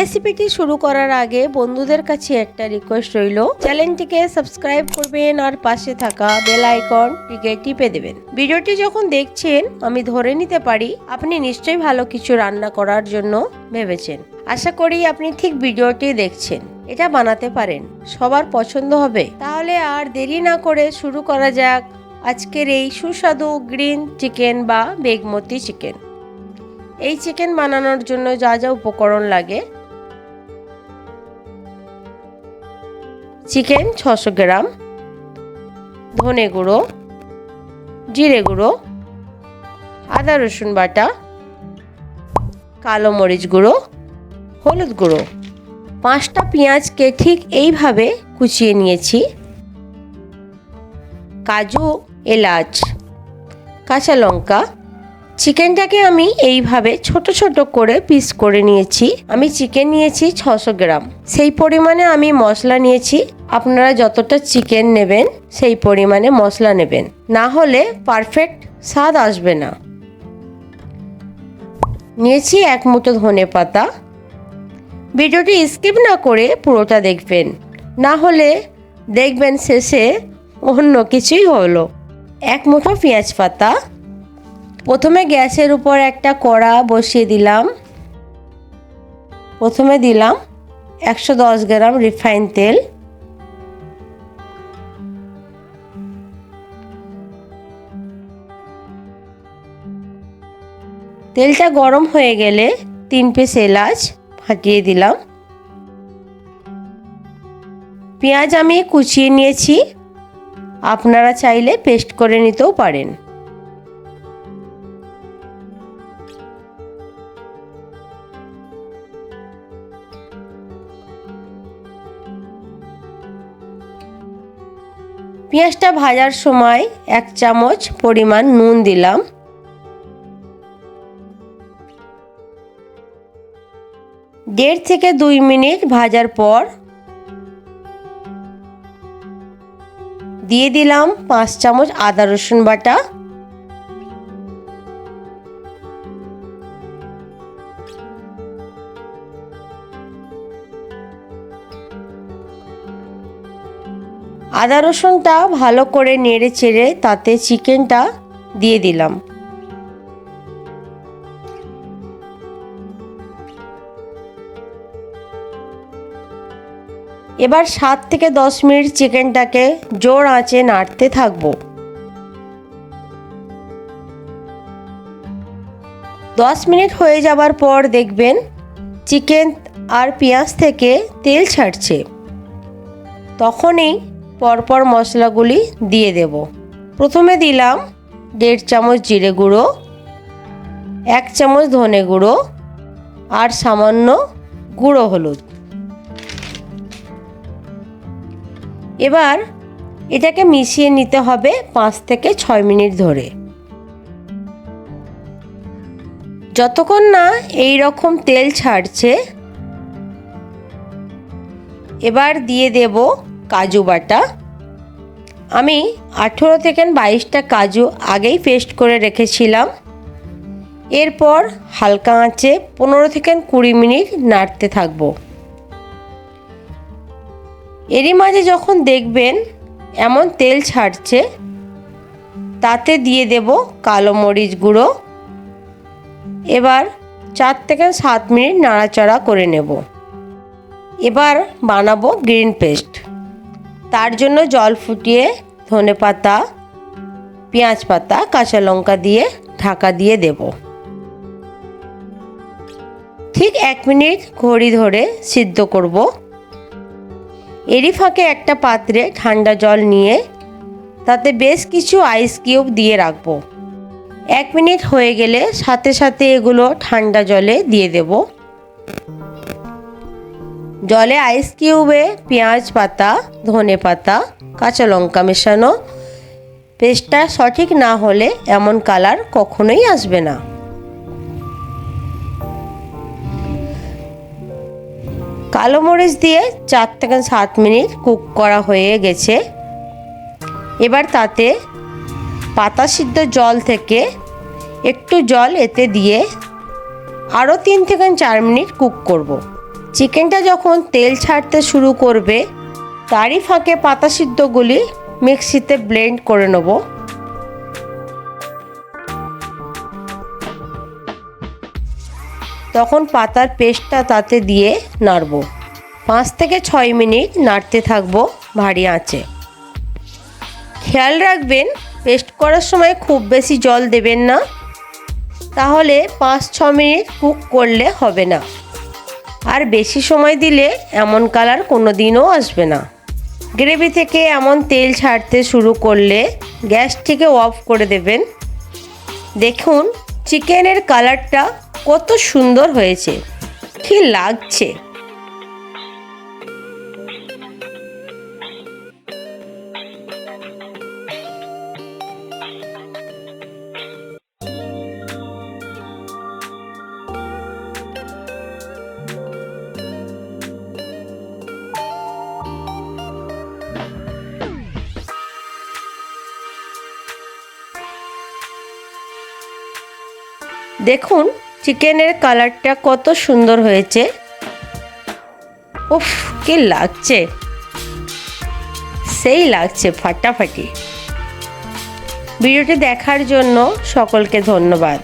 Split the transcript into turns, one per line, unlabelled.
রেসিপিটি শুরু করার আগে বন্ধুদের কাছে একটা রিকোয়েস্ট রইল। চ্যানেলটিকে সাবস্ক্রাইব করবেন আর পাশে থাকা বেল আইকনটিকে টিপে দেবেন। ভিডিওটি যখন দেখছেন, আমি ধরে নিতে পারি আপনি নিশ্চয়ই ভালো কিছু রান্না করার জন্য ভেবেছেন। আশা করি আপনি ঠিক ভিডিওটি দেখছেন। এটা বানাতে পারেন। সবার পছন্দ হবে। তাহলে আর দেরি না করে শুরু করা যাক আজকের এই সুস্বাদু গ্রিন চিকেন বা বেগমতি চিকেন এই চিকেন বানানোর জন্য যা যা উপকরণ লাগে চিকেন ছশো গ্রাম, ধনে গুঁড়ো, জিরে গুঁড়ো, আদা রসুন বাটা, কালো মরিচ গুঁড়ো, হলুদ গুঁড়ো। পাঁচটা পেঁয়াজকে ঠিক এইভাবে কুচিয়ে নিয়েছি। কাজু, এলাচ, কাঁচা লঙ্কা চিকেনটাকে আমি এইভাবে ছোট ছোট করে পিস করে নিয়েছি। আমি চিকেন নিয়েছি ছশো গ্রাম। সেই পরিমাণে আমি মশলা নিয়েছি। আপনারা যতটা চিকেন নেবেন, সেই পরিমাণে মশলা নেবেন। না হলে পারফেক্ট স্বাদ আসবে না। নিয়েছি এক মুঠো ধনে পাতা। ভিডিওটি স্কিপ না করে পুরোটা দেখবেন। না হলে দেখবেন শেষে অন্য কিছুই হলো। এক মুঠো পেঁয়াজ পাতা। প্রথমে গ্যাসের উপর একটা কড়া বসিয়ে দিলাম। প্রথমে দিলাম একশো দশ গ্রাম রিফাইন তেল। তেলটা গরম হয়ে গেলে তিন পিস এলাচ ফাটিয়ে দিলাম। পেঁয়াজ আমি কুচিয়ে নিয়েছি। আপনারা চাইলে পেস্ট করে নিতেও পারেন। পেঁয়াজটা ভাজার সময় এক চামচ পরিমাণ নুন দিলাম। দেড় থেকে দুই মিনিট ভাজার পর দিয়ে দিলাম পাঁচ চামচ আদা রসুন বাটা। আদা রসুনটা ভালো করে নেড়ে চেড়ে তাতে চিকেনটা দিয়ে দিলাম। এবার সাত থেকে দশ মিনিট চিকেনটাকে জোর আঁচে নাড়তে থাকব। দশ মিনিট হয়ে যাবার পর দেখবেন চিকেন আর পেঁয়াজ থেকে তেল ছাড়ছে। তখনই পরপর মশলাগুলি দিয়ে দেব। প্রথমে দিলাম দেড় চামচ জিরে গুঁড়ো, এক চামচ ধনে গুঁড়ো আর সামান্য গুঁড়ো হলুদ। এবার এটাকে মিশিয়ে নিতে হবে পাঁচ থেকে ছয় মিনিট ধরে। যতক্ষণ না এই রকম তেল ছাড়ছে, এবার দিয়ে দেব কাজু বাটা। আমি আঠেরো থেকে বাইশটা কাজু আগেই পেস্ট করে রেখেছিলাম। এরপর হালকা আঁচে পনেরো থেকে কুড়ি মিনিট নাড়তে থাকব। এরই মাঝে যখন দেখবেন এমন তেল ছাড়ছে, তাতে দিয়ে দেব কালো মরিচ গুঁড়ো। এবার চার থেকে সাত মিনিট নাড়াচাড়া করে নেব। এবার বানাবো গ্রিন পেস্ট। তার জন্য জল ফুটিয়ে ধনে পাতা, পেঁয়াজ পাতা, কাঁচা লঙ্কা দিয়ে ঢাকা দিয়ে দেব। ঠিক এক মিনিট ঘড়ি ধরে সিদ্ধ করব। এরই ফাঁকে একটা পাত্রে ঠান্ডা জল নিয়ে তাতে বেশ কিছু আইস কিউব দিয়ে রাখব। এক মিনিট হয়ে গেলে সাথে সাথে এগুলো ঠান্ডা জলে দিয়ে দেব। জলে আইস কিউবে পেঁয়াজ পাতা, ধনে পাতা, কাঁচা লঙ্কা মেশানো। পেস্টটা সঠিক না হলে এমন কালার কখনোই আসবে না। কালো মরিচ দিয়ে চার থেকে সাত মিনিট কুক করা হয়ে গেছে। এবার তাতে পাতা সিদ্ধ জল থেকে একটু জল এতে দিয়ে আরও তিন থেকে চার মিনিট কুক করব। চিকেনটা যখন তেল ছাড়তে শুরু করবে, তারই ফাঁকে পাতা সিদ্ধগুলি মিক্সিতে ব্লেন্ড করে নেব। তখন পাতার পেস্টটা তাতে দিয়ে নাড়ব। পাঁচ থেকে ছয় মিনিট নাড়তে থাকব ভারী আঁচে। খেয়াল রাখবেন, পেস্ট করার সময় খুব বেশি জল দেবেন না। তাহলে পাঁচ ছ মিনিট কুক করলে হবে না। আর বেশি সময় দিলে এমন কালার কোনো দিনও আসবে না। গ্রেভি থেকে এমন তেল ছাড়তে শুরু করলে গ্যাসটিকে অফ করে দেবেন। দেখুন, চিকেনের কালারটা কত সুন্দর হয়েছে। কি লাগছে? দেখুন, চিকেনের কালারটা কত সুন্দর হয়েছে। উফ, কি লাগছে। সেই লাগছে ফাটাফাটি। ভিডিওটি দেখার জন্য সকলকে ধন্যবাদ।